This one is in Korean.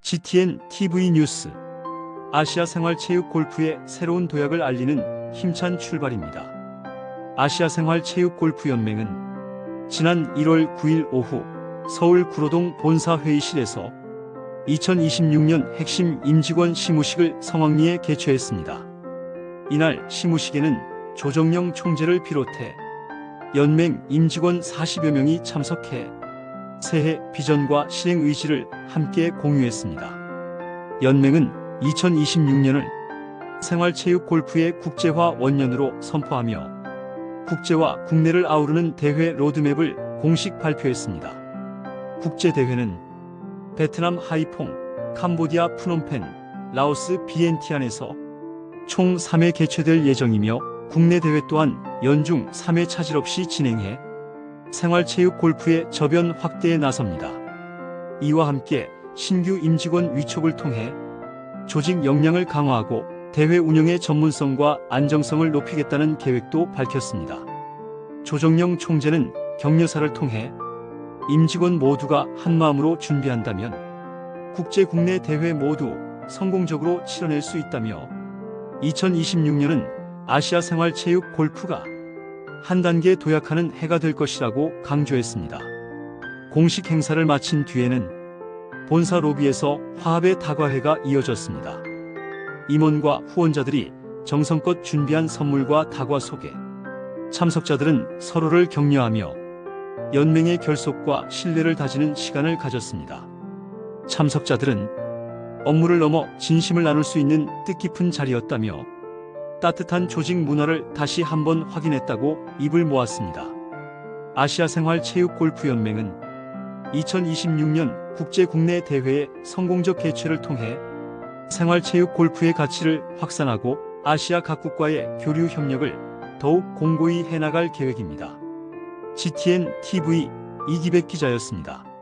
GTN TV 뉴스 아시아 생활 체육 골프의 새로운 도약을 알리는 힘찬 출발입니다. 아시아 생활 체육 골프 연맹은 지난 1월 9일 오후 서울 구로동 본사 회의실에서 2026년 핵심 임직원 시무식을 성황리에 개최했습니다. 이날 시무식에는 조정영 총재를 비롯해 연맹 임직원 40여 명이 참석해 새해 비전과 실행 의지를 함께 공유했습니다. 연맹은 2026년을 생활체육 골프의 국제화 원년으로 선포하며 국제와 국내를 아우르는 대회 로드맵을 공식 발표했습니다. 국제대회는 베트남 하이퐁, 캄보디아 프놈펜, 라오스 비엔티안에서 총 3회 개최될 예정이며 국내 대회 또한 연중 3회 차질 없이 진행해 생활체육 골프의 저변 확대에 나섭니다. 이와 함께 신규 임직원 위촉을 통해 조직 역량을 강화하고 대회 운영의 전문성과 안정성을 높이겠다는 계획도 밝혔습니다. 조정영 총재는 격려사를 통해 임직원 모두가 한마음으로 준비한다면 국제 국내 대회 모두 성공적으로 치러낼 수 있다며 2026년은 아시아 생활 체육 골프가 한 단계 도약하는 해가 될 것이라고 강조했습니다. 공식 행사를 마친 뒤에는 본사 로비에서 화합의 다과회가 이어졌습니다. 임원과 후원자들이 정성껏 준비한 선물과 다과 속에 참석자들은 서로를 격려하며 연맹의 결속과 신뢰를 다지는 시간을 가졌습니다. 참석자들은 업무를 넘어 진심을 나눌 수 있는 뜻깊은 자리였다며 따뜻한 조직 문화를 다시 한번 확인했다고 입을 모았습니다. 아시아 생활 체육 골프 연맹은 2026년 국제 국내 대회의 성공적 개최를 통해 생활 체육 골프의 가치를 확산하고 아시아 각국과의 교류 협력을 더욱 공고히 해나갈 계획입니다. GTN TV 이기백 기자였습니다.